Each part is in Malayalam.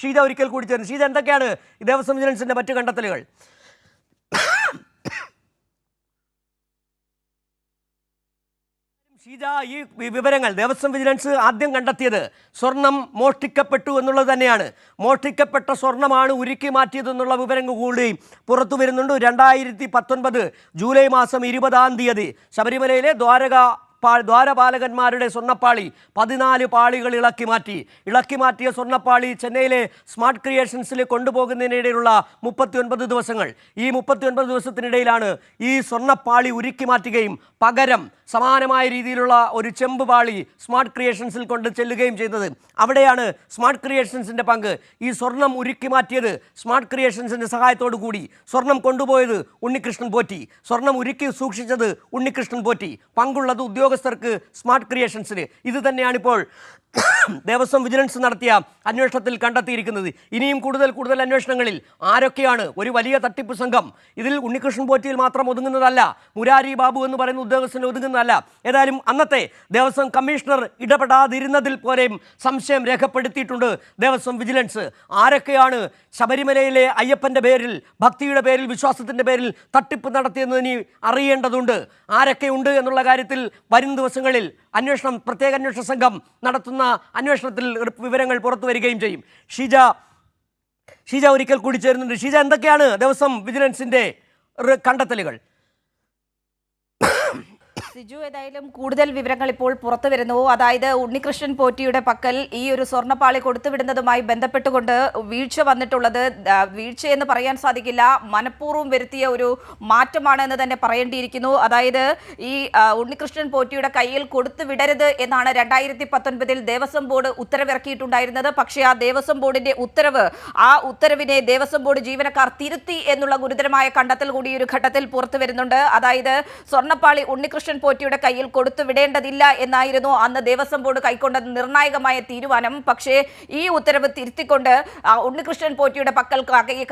ഷീജ ഒരിക്കൽ കൂടി ചേർന്ന്. ഷീജ എന്തൊക്കെയാണ് ദേവസ്വം വിജിലൻസിന്റെ മറ്റു കണ്ടെത്തലുകൾ? ഷീജ ഈ വിവരങ്ങൾ ദേവസ്വം വിജിലൻസ് ആദ്യം കണ്ടെത്തിയത് സ്വർണം മോഷ്ടിക്കപ്പെട്ടു എന്നുള്ളത് തന്നെയാണ്. മോഷ്ടിക്കപ്പെട്ട സ്വർണമാണ് ഉരുക്കി മാറ്റിയതെന്നുള്ള വിവരങ്ങൾ കൂടി പുറത്തു വരുന്നുണ്ട്. രണ്ടായിരത്തി പത്തൊൻപത് ജൂലൈ മാസം ഇരുപതാം തീയതി ശബരിമലയിലെ ദ്വാരക ദ്വാരപാലകന്മാരുടെ സ്വർണപ്പാളി പതിനാല് പാളികൾ ഇളക്കി മാറ്റി. ഇളക്കി മാറ്റിയ സ്വർണപ്പാളി ചെന്നൈയിലെ സ്മാർട്ട് ക്രിയേഷൻസിൽ കൊണ്ടുപോകുന്നതിനിടയിലുള്ള മുപ്പത്തി ഒൻപത് ദിവസങ്ങൾ. ഈ മുപ്പത്തി ഒൻപത് ദിവസത്തിനിടയിലാണ് ഈ സ്വർണപ്പാളി ഉരുക്കി മാറ്റുകയും പകരം സമാനമായ രീതിയിലുള്ള ഒരു ചെമ്പ് പാളി സ്മാർട്ട് ക്രിയേഷൻസിൽ കൊണ്ട് ചെല്ലുകയും ചെയ്തത്. അവിടെയാണ് സ്മാർട്ട് ക്രിയേഷൻസിന്റെ പങ്ക്. ഈ സ്വർണം ഉരുക്കി മാറ്റിയത് സ്മാർട്ട് ക്രിയേഷൻസിന്റെ സഹായത്തോടു കൂടി. സ്വർണം കൊണ്ടുപോയത് ഉണ്ണികൃഷ്ണൻ പോറ്റി. സ്വർണം ഉരുക്കി സൂക്ഷിച്ചത് ഉണ്ണികൃഷ്ണൻ പോറ്റി. പങ്കുള്ളത് ഉദ്യോഗസ്ഥർക്ക് സ്മാർട്ട് ക്രിയേഷൻസിന് ഇത് തന്നെയാണിപ്പോൾ ദേവസ്വം വിജിലൻസ് നടത്തിയ അന്വേഷണത്തിൽ കണ്ടെത്തിയിരിക്കുന്നത് ഇനിയും കൂടുതൽ കൂടുതൽ അന്വേഷണങ്ങളിൽ ആരൊക്കെയാണ് ഒരു വലിയ തട്ടിപ്പ് സംഘം? ഇതിൽ ഉണ്ണികൃഷ്ണൻ പോറ്റിയിൽ മാത്രം ഒതുങ്ങുന്നതല്ല മുരാരി ബാബു എന്ന് പറയുന്ന ഉദ്യോഗസ്ഥന് ഒതുങ്ങുന്നതല്ല. ഏതായാലും അന്നത്തെ ദേവസ്വം കമ്മീഷണർ ഇടപെടാതിരുന്നതിൽ പോലെയും സംശയം രേഖപ്പെടുത്തിയിട്ടുണ്ട് ദേവസ്വം വിജിലൻസ്. ആരൊക്കെയാണ് ശബരിമലയിലെ അയ്യപ്പന്റെ പേരിൽ ഭക്തിയുടെ പേരിൽ വിശ്വാസത്തിന്റെ പേരിൽ തട്ടിപ്പ് നടത്തിയെന്ന് ഇനി അറിയേണ്ടതുണ്ട്? ആരൊക്കെ ഉണ്ട് എന്നുള്ള കാര്യത്തിൽ വരും ദിവസങ്ങളിൽ അന്വേഷണം പ്രത്യേക അന്വേഷണ സംഘം നടത്തുന്ന അന്വേഷണത്തിൽ വിവരങ്ങൾ പുറത്തു വരികയും ചെയ്യും. ഷീജ ഷീജ ഒരിക്കൽ കൂടി ചേരുന്നുണ്ട്. ഷീജ എന്തൊക്കെയാണ് ദിവസം വിജിലൻസിന്റെ റ് കണ്ടെത്തലുകൾ? സിജു ഏതായാലും കൂടുതൽ വിവരങ്ങൾ ഇപ്പോൾ പുറത്തു വരുന്നു. അതായത് ഉണ്ണികൃഷ്ണൻ പോറ്റിയുടെ പക്കൽ ഈ ഒരു സ്വർണപ്പാളി കൊടുത്തുവിടുന്നതുമായി ബന്ധപ്പെട്ടുകൊണ്ട് വീഴ്ച വന്നിട്ടുള്ളത് വീഴ്ച എന്ന് പറയാൻ സാധിക്കില്ല. മനഃപൂർവം വരുത്തിയ ഒരു മാറ്റമാണ് എന്ന് തന്നെ പറയേണ്ടിയിരിക്കുന്നു. അതായത് ഈ ഉണ്ണികൃഷ്ണൻ പോറ്റിയുടെ കയ്യിൽ കൊടുത്തു വിടരുത് എന്നാണ് രണ്ടായിരത്തി പത്തൊൻപതിൽ ദേവസ്വം ബോർഡ് ഉത്തരവിറക്കിയിട്ടുണ്ടായിരുന്നത്. പക്ഷേ ആ ദേവസ്വം ബോർഡിന്റെ ഉത്തരവ് ആ ഉത്തരവിനെ ദേവസ്വം ബോർഡ് ജീവനക്കാർ തിരുത്തി എന്നുള്ള ഗുരുതരമായ കണ്ടെത്തൽ കൂടി ഒരു ഘട്ടത്തിൽ പുറത്തു വരുന്നുണ്ട്. അതായത് സ്വർണപ്പാളി ഉണ്ണികൃഷ്ണൻ പോറ്റിയുടെ കയ്യിൽ കൊടുത്തു വിടേണ്ടതില്ല എന്നായിരുന്നു അന്ന് ദേവസ്വം ബോർഡ് കൈക്കൊണ്ട നിർണായകമായ തീരുമാനം. പക്ഷേ ഈ ഉത്തരവ് തിരുത്തിക്കൊണ്ട് ഉണ്ണികൃഷ്ണൻ പോറ്റിയുടെ പക്കൽ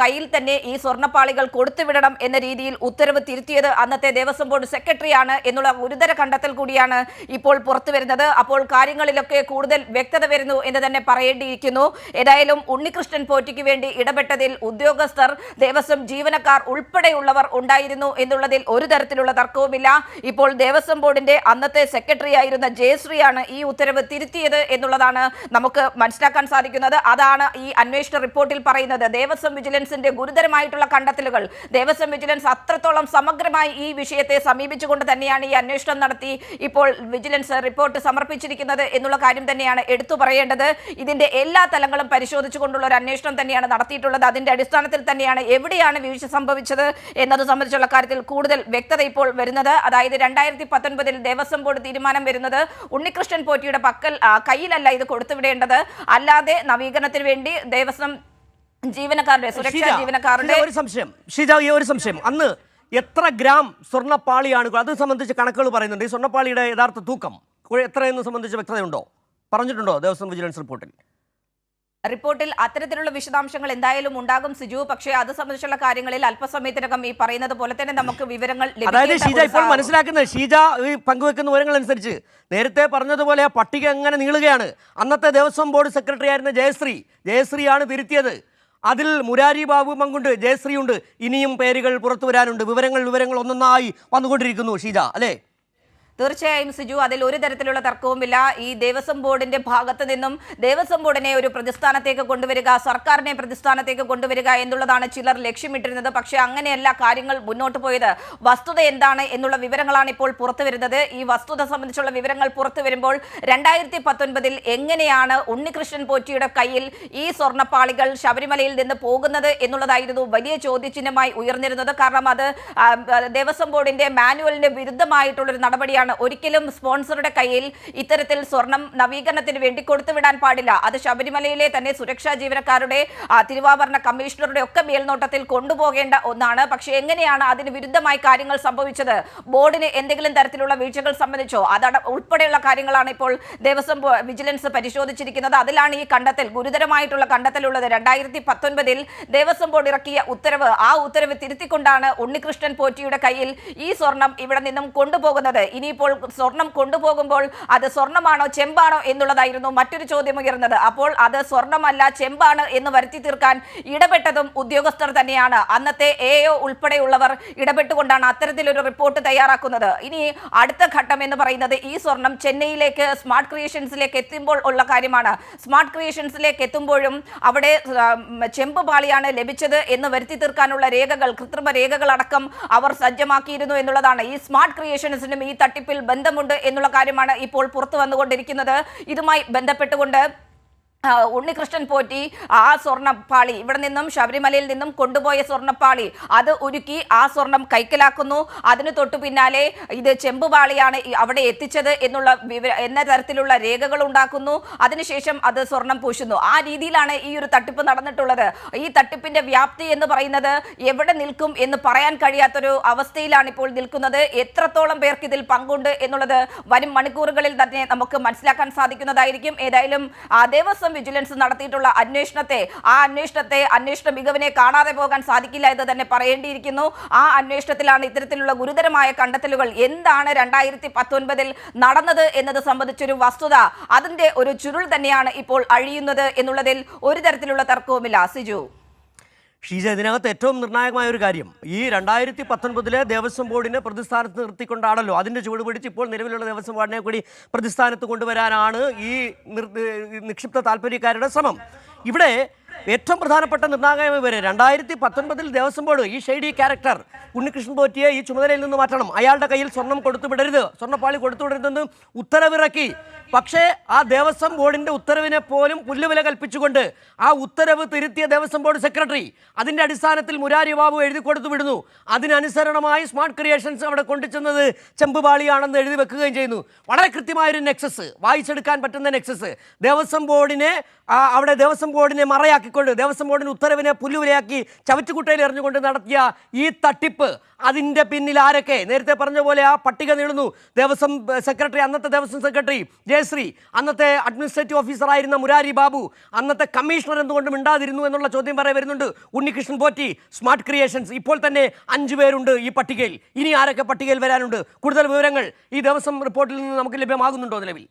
കയ്യിൽ തന്നെ ഈ സ്വർണപ്പാളികൾ കൊടുത്തുവിടണം എന്ന രീതിയിൽ ഉത്തരവ് തിരുത്തിയത് അന്നത്തെ ദേവസ്വം ബോർഡ് സെക്രട്ടറിയാണ് എന്നുള്ള ഗുരുതര കണ്ടെത്തൽ കൂടിയാണ് ഇപ്പോൾ പുറത്തു വരുന്നത്. അപ്പോൾ കാര്യങ്ങളിലൊക്കെ കൂടുതൽ വ്യക്തത വരുന്നു എന്ന് തന്നെ പറയേണ്ടിയിരിക്കുന്നു. ഏതായാലും ഉണ്ണികൃഷ്ണൻ പോറ്റിക്ക് വേണ്ടി ഇടപെട്ടതിൽ ഉദ്യോഗസ്ഥർ ദേവസ്വം ജീവനക്കാർ ഉൾപ്പെടെയുള്ളവർ ഉണ്ടായിരുന്നു എന്നുള്ളതിൽ ഒരു തരത്തിലുള്ള തർക്കവുമില്ല. ഇപ്പോൾ ദേവസ്വം ബോർഡിന്റെ അന്നത്തെ സെക്രട്ടറി ആയിരുന്ന ജയശ്രീയാണ് ഈ ഉത്തരവ് തിരുത്തിയത് എന്നുള്ളതാണ് നമുക്ക് മനസ്സിലാക്കാൻ സാധിക്കുന്നത്. അതാണ് ഈ അന്വേഷണ റിപ്പോർട്ടിൽ പറയുന്നത്. ദേവസ്വം വിജിലൻസിന്റെ ഗുരുതരമായിട്ടുള്ള കണ്ടെത്തലുകൾ ദേവസ്വം വിജിലൻസ് അത്രത്തോളം സമഗ്രമായി ഈ വിഷയത്തെ സമീപിച്ചുകൊണ്ട് തന്നെയാണ് ഈ അന്വേഷണം നടത്തി ഇപ്പോൾ വിജിലൻസ് റിപ്പോർട്ട് സമർപ്പിച്ചിരിക്കുന്നത് എന്നുള്ള കാര്യം തന്നെയാണ് എടുത്തു പറയേണ്ടത്. ഇതിന്റെ എല്ലാ തലങ്ങളും പരിശോധിച്ചുകൊണ്ടുള്ള ഒരു അന്വേഷണം തന്നെയാണ് നടത്തിയിട്ടുള്ളത്. അതിന്റെ അടിസ്ഥാനത്തിൽ തന്നെയാണ് എവിടെയാണ് വീഴ്ച സംഭവിച്ചത് എന്നത് സംബന്ധിച്ചുള്ള കാര്യത്തിൽ കൂടുതൽ വ്യക്തത ഇപ്പോൾ വരുന്നത്. അതായത് രണ്ടായിരത്തി പത്തൊൻപതിൽ ദേവസ്വം ബോർഡ് തീരുമാനം വരുന്നത് ഉണ്ണികൃഷ്ണൻ പോറ്റിയുടെ പക്കൽ കയ്യിലല്ല ഇത് കൊടുത്തുവിടേണ്ടത് അല്ലാതെ നവീകരണത്തിന് വേണ്ടി ദേവസ്വം ജീവനക്കാരുടെ സുരക്ഷാ ജീവനക്കാരുടെ ഒരു സംശയം. ഷീജ ഈ ഒരു സംശയം. അന്ന് എത്ര ഗ്രാം സ്വർണപ്പാളിയാണ് അത് സംബന്ധിച്ച് കണക്കുകൾ പറയുന്നുണ്ട്. ഈ സ്വർണപ്പാളിയുടെ യഥാർത്ഥ തൂക്കം എത്രയെന്ന് സംബന്ധിച്ച് വ്യക്തതയുണ്ടോ? പറഞ്ഞിട്ടുണ്ടോ ദേവസ്വം വിജിലൻസ് റിപ്പോർട്ടിൽ? റിപ്പോർട്ടിൽ അത്തരത്തിലുള്ള വിശദാംശങ്ങൾ എന്തായാലും ഉണ്ടാകും. സിജു പക്ഷേ അത് സംബന്ധിച്ചുള്ള കാര്യങ്ങളിൽ അല്പസമയത്തിനകം ഈ പറയുന്നത് പോലെ തന്നെ നമുക്ക് വിവരങ്ങൾ അതായത് ഷീജ ഇപ്പോൾ മനസ്സിലാക്കുന്നത് ഷീജ ഈ പങ്കുവെക്കുന്ന വിവരങ്ങൾ അനുസരിച്ച് നേരത്തെ പറഞ്ഞതുപോലെ ആ പട്ടിക എങ്ങനെ നീളുകയാണ്. അന്നത്തെ ദേവസ്വം ബോർഡ് സെക്രട്ടറി ആയിരുന്ന ജയശ്രീ ജയശ്രീയാണ് തിരുത്തിയത്. അതിൽ മുരാരി ബാബു പങ്കുണ്ട് ജയശ്രീ ഉണ്ട് ഇനിയും പേരുകൾ പുറത്തു വരാനുണ്ട്. വിവരങ്ങൾ വിവരങ്ങൾ ഒന്നൊന്നായി വന്നുകൊണ്ടിരിക്കുന്നു ഷീജ അല്ലേ? തീർച്ചയായും സിജു അതിൽ ഒരു തരത്തിലുള്ള തർക്കവുമില്ല. ഈ ദേവസ്വം ബോർഡിന്റെ ഭാഗത്ത് നിന്നും ദേവസ്വം ബോർഡിനെ ഒരു പ്രതിസ്ഥാനത്തേക്ക് കൊണ്ടുവരിക സർക്കാരിനെ പ്രതിസ്ഥാനത്തേക്ക് കൊണ്ടുവരിക എന്നുള്ളതാണ് ചിലർ ലക്ഷ്യമിട്ടിരുന്നത്. പക്ഷേ അങ്ങനെയല്ല കാര്യങ്ങൾ മുന്നോട്ട് പോയത്. വസ്തുത എന്താണ് എന്നുള്ള വിവരങ്ങളാണ് ഇപ്പോൾ പുറത്തു വരുന്നത്. ഈ വസ്തുത സംബന്ധിച്ചുള്ള വിവരങ്ങൾ പുറത്തു വരുമ്പോൾ രണ്ടായിരത്തി പത്തൊൻപതിൽ എങ്ങനെയാണ് ഉണ്ണികൃഷ്ണൻ പോറ്റിയുടെ കയ്യിൽ ഈ സ്വർണപ്പാളികൾ ശബരിമലയിൽ നിന്ന് പോകുന്നത് എന്നുള്ളതായിരുന്നു വലിയ ചോദ്യചിഹ്നമായി ഉയർന്നിരുന്നത്. കാരണം അത് ദേവസ്വം ബോർഡിന്റെ മാനുവലിന് വിരുദ്ധമായിട്ടുള്ളൊരു നടപടിയാണ് ഒരിക്കലും സ്പോൺസറുടെ കയ്യിൽ ഇത്തരത്തിൽ സ്വർണം നവീകരണത്തിന് വേണ്ടി കൊടുത്തുവിടാൻ പാടില്ല. അത് ശബരിമലയിലെ തന്നെ സുരക്ഷാ ജീവനക്കാരുടെ തിരുവാഭരണ കമ്മീഷണറുടെ ഒക്കെ മേൽനോട്ടത്തിൽ കൊണ്ടുപോകേണ്ട ഒന്നാണ്. പക്ഷേ എങ്ങനെയാണ് അതിന് വിരുദ്ധമായി കാര്യങ്ങൾ സംഭവിച്ചത്? ബോർഡിന് എന്തെങ്കിലും തരത്തിലുള്ള വീഴ്ചകൾ സംബന്ധിച്ചോ? അതട ഉൾപ്പെടെയുള്ള കാര്യങ്ങളാണ് ഇപ്പോൾ ദേവസ്വം വിജിലൻസ് പരിശോധിച്ചിരിക്കുന്നത്. അതിലാണ് ഈ കണ്ടെത്തൽ ഗുരുതരമായിട്ടുള്ള കണ്ടെത്തലുള്ളത്. രണ്ടായിരത്തി പത്തൊൻപതിൽ ദേവസ്വം ബോർഡ് ഇറക്കിയ ഉത്തരവ് ആ ഉത്തരവ് തിരുത്തിക്കൊണ്ടാണ് ഉണ്ണികൃഷ്ണൻ പോറ്റിയുടെ കയ്യിൽ ഈ സ്വർണം ഇവിടെ നിന്നും കൊണ്ടുപോകുന്നത്. ഇനിയിപ്പോൾ ഇപ്പോൾ സ്വർണം കൊണ്ടുപോകുമ്പോൾ അത് സ്വർണമാണോ ചെമ്പാണോ എന്നുള്ളതായിരുന്നു മറ്റൊരു ചോദ്യം ഉയർന്നത് അപ്പോൾ അത് സ്വർണമല്ല ചെമ്പാണ് എന്ന് വരുത്തി തീർക്കാൻ ഇടപെട്ടതും ഉദ്യോഗസ്ഥർ തന്നെയാണ്. അന്നത്തെ എ ഒ ഉൾപ്പെടെയുള്ളവർ ഇടപെട്ടുകൊണ്ടാണ് അത്തരത്തിലൊരു റിപ്പോർട്ട് തയ്യാറാക്കുന്നത്. ഇനി അടുത്ത ഘട്ടം എന്ന് പറയുന്നത് ഈ സ്വർണം ചെന്നൈയിലേക്ക് സ്മാർട്ട് ക്രിയേഷൻസിലേക്ക് എത്തുമ്പോൾ ഉള്ള കാര്യമാണ്. സ്മാർട്ട് ക്രിയേഷൻസിലേക്ക് എത്തുമ്പോഴും അവിടെ ചെമ്പ് പാളിയാണ് ലഭിച്ചത് എന്ന് വരുത്തി തീർക്കാനുള്ള രേഖകൾ കൃത്രിമ രേഖകളടക്കം അവർ സജ്ജമാക്കിയിരുന്നു എന്നുള്ളതാണ്. ഈ സ്മാർട്ട് ക്രിയേഷൻസിനും ഈ തട്ടിപ്പിൽ ബന്ധമുണ്ട് എന്നുള്ള കാര്യമാണ് ഇപ്പോൾ പുറത്തു വന്നുകൊണ്ടിരിക്കുന്നത്. ഇതുമായി ബന്ധപ്പെട്ടുകൊണ്ട് ഉണ്ണികൃഷ്ണൻ പോറ്റി ആ സ്വർണപ്പാളി. ഇവിടെ നിന്നും ശബരിമലയിൽ നിന്നും കൊണ്ടുപോയ സ്വർണപ്പാളി. അത് ഉരുക്കി ആ സ്വർണം കൈക്കലാക്കുന്നു. അതിന് തൊട്ടു പിന്നാലെ ഇത് ചെമ്പുപാളിയാണ് അവിടെ എത്തിച്ചത് എന്നുള്ള എന്ന തരത്തിലുള്ള രേഖകൾ ഉണ്ടാക്കുന്നു. അതിനുശേഷം അത് സ്വർണം പൂശുന്നു. ആ രീതിയിലാണ് ഈ ഒരു തട്ടിപ്പ് നടന്നിട്ടുള്ളത്. ഈ തട്ടിപ്പിന്റെ വ്യാപ്തി എന്ന് പറയുന്നത് എവിടെ നിൽക്കും എന്ന് പറയാൻ കഴിയാത്തൊരു അവസ്ഥയിലാണ് ഇപ്പോൾ നിൽക്കുന്നത്. എത്രത്തോളം പേർക്ക് ഇതിൽ പങ്കുണ്ട് എന്നുള്ളത് വരും മണിക്കൂറുകളിൽ തന്നെ നമുക്ക് മനസ്സിലാക്കാൻ സാധിക്കുന്നതായിരിക്കും. ഏതായാലും ആ, ദേവസ്വം വിജിലൻസ് നടത്തിയിട്ടുള്ള അന്വേഷണത്തെ ആ അന്വേഷണത്തെ അന്വേഷണ മികവിനെ കാണാതെ പോകാൻ സാധിക്കില്ല എന്ന് തന്നെ പറയേണ്ടിയിരിക്കുന്നു. ആ അന്വേഷണത്തിലാണ് ഇത്തരത്തിലുള്ള ഗുരുതരമായ കണ്ടെത്തലുകൾ എന്താണ് രണ്ടായിരത്തി പത്തൊൻപതിൽ നടന്നത് എന്നത് സംബന്ധിച്ചൊരു വസ്തുത അതിന്റെ ഒരു ചുരുൾ തന്നെയാണ് ഇപ്പോൾ അഴിയുന്നത് എന്നുള്ളതിൽ ഒരു തരത്തിലുള്ള തർക്കവുമില്ല. സിജു. ഷീജ ഇതിനകത്ത് ഏറ്റവും നിർണായകമായ ഒരു കാര്യം ഈ രണ്ടായിരത്തി പത്തൊൻപതിലെ ദേവസ്വം ബോർഡിനെ പ്രതിസ്ഥാനത്ത് നിർത്തിക്കൊണ്ടാണല്ലോ അതിന്റെ ചുവട് പിടിച്ച് ഇപ്പോൾ നിലവിലുള്ള ദേവസ്വം ബോർഡിനെ കൂടി പ്രതിസ്ഥാനത്ത് കൊണ്ടുവരാനാണ് ഈ നിക്ഷിപ്ത താല്പര്യക്കാരുടെ ശ്രമം. ഇവിടെ ഏറ്റവും പ്രധാനപ്പെട്ട നിർണായകമായ വരെ രണ്ടായിരത്തി പത്തൊൻപതിൽ ദേവസ്വം ബോർഡ് ഈ ഷെയ്ഡി ക്യാരക്ടർ ഉണ്ണികൃഷ്ണൻ പോറ്റിയെ ഈ ചുമതലയിൽ നിന്ന് മാറ്റണം. അയാളുടെ കയ്യിൽ സ്വർണം കൊടുത്തു വിടരുത്. സ്വർണപ്പാളി കൊടുത്തു വിടരുതെന്ന് ഉത്തരവിറക്കി. പക്ഷേ ആ ദേവസ്വം ബോർഡിന്റെ ഉത്തരവിനെ പോലും പുല്ലുവില കൽപ്പിച്ചുകൊണ്ട് ആ ഉത്തരവ് തിരുത്തിയ ദേവസ്വം ബോർഡ് സെക്രട്ടറി അതിന്റെ അടിസ്ഥാനത്തിൽ മുരാരി ബാബു എഴുതി കൊടുത്തു വിടുന്നു. അതിനനുസരണമായി സ്മാർട്ട് ക്രിയേഷൻസ് അവിടെ കൊണ്ടുചെന്നത് ചെമ്പുപാളിയാണെന്ന് എഴുതി വെക്കുകയും ചെയ്യുന്നു. വളരെ കൃത്യമായൊരു നെക്സസ് വായിച്ചെടുക്കാൻ പറ്റുന്ന നെക്സസ്. ദേവസ്വം ബോർഡിനെ അവിടെ ദേവസ്വം ബോർഡിനെ മറയാക്കിക്കൊണ്ട് ദേവസ്വം ബോർഡിന് ഉത്തരവിനെ പുല്ലുവിലയാക്കി ചവറ്റുകുട്ടയിൽ എറിഞ്ഞുകൊണ്ട് നടത്തിയ ഈ തട്ടിപ്പ് അതിന്റെ പിന്നിൽ ആരൊക്കെ? നേരത്തെ പറഞ്ഞ പോലെ ആ പട്ടിക നീളുന്നു. ദേവസ്വം സെക്രട്ടറി അന്നത്തെ ദേവസ്വം സെക്രട്ടറി ജയശ്രീ അന്നത്തെ അഡ്മിനിസ്ട്രേറ്റീവ് ഓഫീസറായിരുന്ന മുരാരി ബാബു അന്നത്തെ കമ്മീഷണർ എന്തുകൊണ്ടും ഉണ്ടാതിരുന്നു എന്നുള്ള ചോദ്യം പറയാൻ വരുന്നുണ്ട്. Unnikrishnan Potti smart creations. ഇപ്പോൾ തന്നെ അഞ്ചു പേരുണ്ട് ഈ പട്ടികയിൽ. ഇനി ആരൊക്കെ പട്ടികയിൽ വരാനുണ്ട്? കൂടുതൽ വിവരങ്ങൾ ഈ ദേവസ്വം റിപ്പോർട്ടിൽ നിന്ന് നമുക്ക് ലഭ്യമാകുന്നുണ്ടോ നിലവിൽ?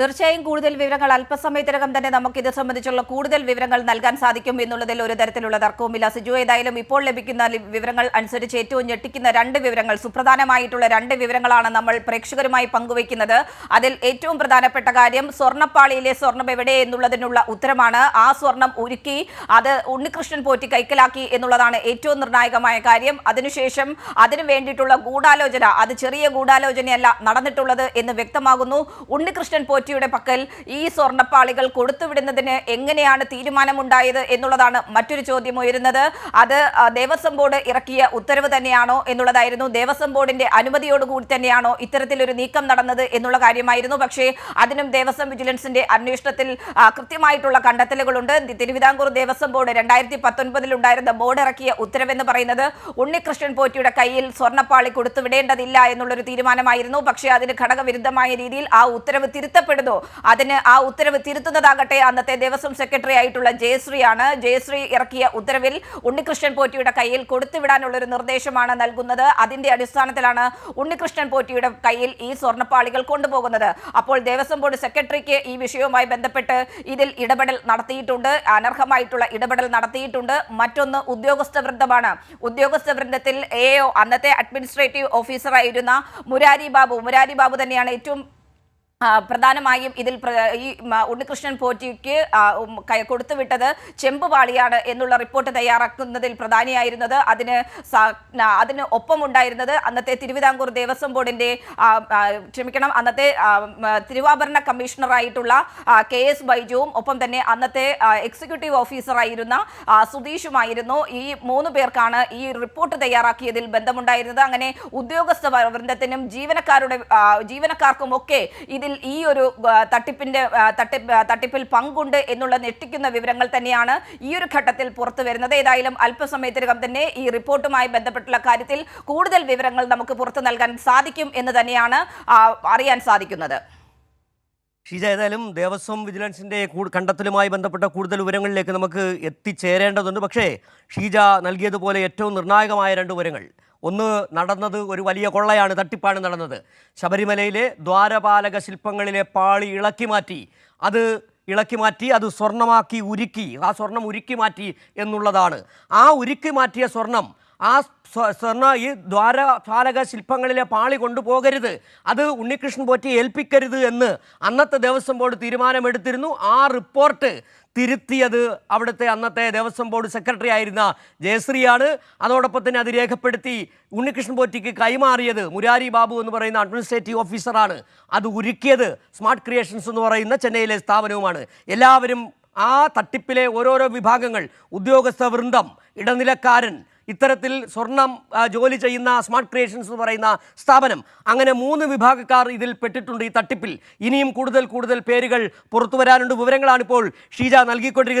തീർച്ചയായും കൂടുതൽ വിവരങ്ങൾ അല്പസമയത്തിനകം തന്നെ നമുക്ക് ഇത് സംബന്ധിച്ചുള്ള കൂടുതൽ വിവരങ്ങൾ നൽകാൻ സാധിക്കും എന്നുള്ളതിൽ ഒരു തരത്തിലുള്ള തർക്കവുമില്ല. സിജു ഏതായാലും ഇപ്പോൾ ലഭിക്കുന്ന വിവരങ്ങൾ അനുസരിച്ച് ഏറ്റവും ഞെട്ടിക്കുന്ന രണ്ട് വിവരങ്ങൾ സുപ്രധാനമായിട്ടുള്ള രണ്ട് വിവരങ്ങളാണ് നമ്മൾ പ്രേക്ഷകരുമായി പങ്കുവയ്ക്കുന്നത്. അതിൽ ഏറ്റവും പ്രധാനപ്പെട്ട കാര്യം സ്വർണപ്പാളിയിലെ സ്വർണം എവിടെ എന്നുള്ളതിനുള്ള ഉത്തരമാണ്. ആ സ്വർണം ഉരുക്കി അത് ഉണ്ണികൃഷ്ണൻ പോറ്റി കൈക്കലാക്കി എന്നുള്ളതാണ് ഏറ്റവും നിർണായകമായ കാര്യം. അതിനുശേഷം അതിനു വേണ്ടിയിട്ടുള്ള ഗൂഢാലോചന അത് ചെറിയ ഗൂഢാലോചനയല്ല നടന്നിട്ടുള്ളത് എന്ന് വ്യക്തമാകുന്നു. ഉണ്ണികൃഷ്ണൻ പോറ്റിയുടെ പക്കൽ ഈ സ്വർണപ്പാളികൾ കൊടുത്തുവിടുന്നതിന് എങ്ങനെയാണ് തീരുമാനമുണ്ടായത് എന്നുള്ളതാണ് മറ്റൊരു ചോദ്യം ഉയരുന്നത്. അത് ദേവസ്വം ബോർഡ് ഇറക്കിയ ഉത്തരവ് തന്നെയാണോ എന്നുള്ളതായിരുന്നു. ദേവസ്വം ബോർഡിന്റെ അനുമതിയോടുകൂടി തന്നെയാണോ ഇത്തരത്തിലൊരു നീക്കം നടന്നത് എന്നുള്ള കാര്യമായിരുന്നു. പക്ഷേ അതിനും ദേവസ്വം വിജിലൻസിന്റെ അന്വേഷണത്തിൽ കൃത്യമായിട്ടുള്ള കണ്ടെത്തലുകളുണ്ട്. തിരുവിതാംകൂർ ദേവസ്വം ബോർഡ് രണ്ടായിരത്തി പത്തൊൻപതിൽ ഉണ്ടായിരുന്ന ബോർഡ് ഇറക്കിയ ഉത്തരവെന്ന് പറയുന്നത് ഉണ്ണികൃഷ്ണൻ പോറ്റിയുടെ കയ്യിൽ സ്വർണപ്പാളി കൊടുത്തുവിടേണ്ടതില്ല എന്നുള്ളൊരു തീരുമാനമായിരുന്നു. പക്ഷേ അതിന് ഘടകവിരുദ്ധമായ രീതിയിൽ ആ ഉത്തരവ് തിരുത്തപ്പെടുന്നു അതിന് ആ ഉത്തരവ് തിരുത്തുന്നതാകട്ടെ അന്നത്തെ ദേവസ്വം സെക്രട്ടറി ആയിട്ടുള്ള ജയശ്രീ ആണ് ജയശ്രീ ഇറക്കിയ ഉത്തരവിൽ ഉണ്ണികൃഷ്ണൻ പോറ്റിയുടെ കയ്യിൽ കൊടുത്തുവിടാനുള്ള ഒരു നിർദ്ദേശമാണ് നൽകുന്നത്. അതിന്റെ അടിസ്ഥാനത്തിലാണ് ഉണ്ണികൃഷ്ണൻ പോറ്റിയുടെ കയ്യിൽ ഈ സ്വർണപ്പാളികൾ കൊണ്ടുപോകുന്നത്. അപ്പോൾ ദേവസ്വം ബോർഡ് സെക്രട്ടറിക്ക് ഈ വിഷയവുമായി ബന്ധപ്പെട്ട് ഇതിൽ ഇടപെടൽ നടത്തിയിട്ടുണ്ട്. അനർഹമായിട്ടുള്ള ഇടപെടൽ നടത്തിയിട്ടുണ്ട്. മറ്റൊന്ന് ഉദ്യോഗസ്ഥ വൃന്ദമാണ്. ഉദ്യോഗസ്ഥ വൃന്ദത്തിൽ എ അന്നത്തെ അഡ്മിനിസ്ട്രേറ്റീവ് ഓഫീസറായിരുന്ന മുരാരി ബാബു മുരാരി ബാബു തന്നെയാണ് ഏറ്റവും പ്രധാനമായും ഇതിൽ ഈ ഉണ്ണികൃഷ്ണൻ പോറ്റിക്ക് കൊടുത്തുവിട്ടത് ചെമ്പുപാളിയാണ് എന്നുള്ള റിപ്പോർട്ട് തയ്യാറാക്കുന്നതിൽ പ്രധാനിയായിരുന്നത്. അതിന് അതിന് ഒപ്പമുണ്ടായിരുന്നത് അന്നത്തെ തിരുവിതാംകൂർ ദേവസ്വം ബോർഡിന്റെ ക്ഷമിക്കണം അന്നത്തെ തിരുവാഭരണ കമ്മീഷണറായിട്ടുള്ള കെ എസ് ബൈജുവും ഒപ്പം തന്നെ അന്നത്തെ എക്സിക്യൂട്ടീവ് ഓഫീസറായിരുന്ന സുധീഷുമായിരുന്നു. ഈ മൂന്ന് പേർക്കാണ് ഈ റിപ്പോർട്ട് തയ്യാറാക്കിയതിൽ ബന്ധമുണ്ടായിരുന്നത്. അങ്ങനെ ഉദ്യോഗസ്ഥ വൃന്ദത്തിനും ജീവനക്കാരുടെ ജീവനക്കാർക്കും ഒക്കെ ഇതിൽ ഈ ഒരു തട്ടിപ്പിന്റെ തട്ടിപ്പിൽ പങ്കുണ്ട് എന്നുള്ള ഞെട്ടിക്കുന്ന വിവരങ്ങൾ തന്നെയാണ് ഈ ഒരു ഘട്ടത്തിൽ പുറത്തു വരുന്നത്. ഏതായാലും അല്പസമയത്തിനകം തന്നെ ഈ റിപ്പോർട്ടുമായി ബന്ധപ്പെട്ടുള്ള കാര്യത്തിൽ കൂടുതൽ വിവരങ്ങൾ നമുക്ക് പുറത്തു നൽകാൻ സാധിക്കും എന്ന് തന്നെയാണ് അറിയാൻ സാധിക്കുന്നത്. ഷീജ ഏതായാലും ദേവസ്വം വിജിലൻസിന്റെ കൂ- കണ്ടെത്തലുമായി ബന്ധപ്പെട്ട കൂടുതൽ വിവരങ്ങളിലേക്ക് നമുക്ക് എത്തിച്ചേരേണ്ടതുണ്ട്. പക്ഷേ ഷീജ നൽകിയതുപോലെ ഏറ്റവും നിർണായകമായ രണ്ട് വിവരങ്ങൾ. ഒന്ന് നടന്നത് ഒരു വലിയ കൊള്ളയാണ് തട്ടിപ്പാണ് നടന്നത്. ശബരിമലയിലെ ദ്വാരപാലക ശില്പങ്ങളിലെ പാളി ഇളക്കി മാറ്റി. അത് ഇളക്കി മാറ്റി അത് സ്വർണമാക്കി ഉരുക്കി. ആ സ്വർണം ഉരുക്കി മാറ്റി എന്നുള്ളതാണ്. ആ ഉരുക്കി മാറ്റിയ സ്വർണം ആ സ്വ- സ്വർണ ഈ ദ്വാരപാലക ശില്പങ്ങളിലെ പാളി കൊണ്ടുപോകരുത്. അത് ഉണ്ണികൃഷ്ണൻ പോറ്റി ഏൽപ്പിക്കരുത് എന്ന് അന്നത്തെ ദേവസ്വം ബോർഡ് തീരുമാനമെടുത്തിരുന്നു. ആ റിപ്പോർട്ട് തിരുത്തിയത് അവിടുത്തെ അന്നത്തെ ദേവസ്വം ബോർഡ് സെക്രട്ടറി ആയിരുന്ന ജയശ്രീയാണ്. അതോടൊപ്പം തന്നെ അത് രേഖപ്പെടുത്തി ഉണ്ണികൃഷ്ണൻ പോറ്റിക്ക് കൈമാറിയത് മുരാരി ബാബു എന്ന് പറയുന്ന അഡ്മിനിസ്ട്രേറ്റീവ് ഓഫീസറാണ്. അത് ഉരുക്കിയത് സ്മാർട്ട് ക്രിയേഷൻസ് എന്ന് പറയുന്ന ചെന്നൈയിലെ സ്ഥാപനവുമാണ്. എല്ലാവരും ആ തട്ടിപ്പിലെ ഓരോരോ വിഭാഗങ്ങൾ ഉദ്യോഗസ്ഥ വൃന്ദം ഇടനിലക്കാരൻ ഇത്തരത്തിൽ സ്വർണം ജോലി ചെയ്യുന്ന സ്മാർട്ട് ക്രിയേഷൻസ് എന്ന് പറയുന്ന സ്ഥാപനം. അങ്ങനെ മൂന്ന് വിഭാഗക്കാർ ഇതിൽ പെട്ടിട്ടുണ്ട് ഈ തട്ടിപ്പിൽ. ഇനിയും കൂടുതൽ കൂടുതൽ പേരുകൾ പുറത്തു വരാനുണ്ട്. വിവരങ്ങളാണിപ്പോൾ ഷീജ നൽകിക്കൊണ്ടിരിക്കുന്നത്.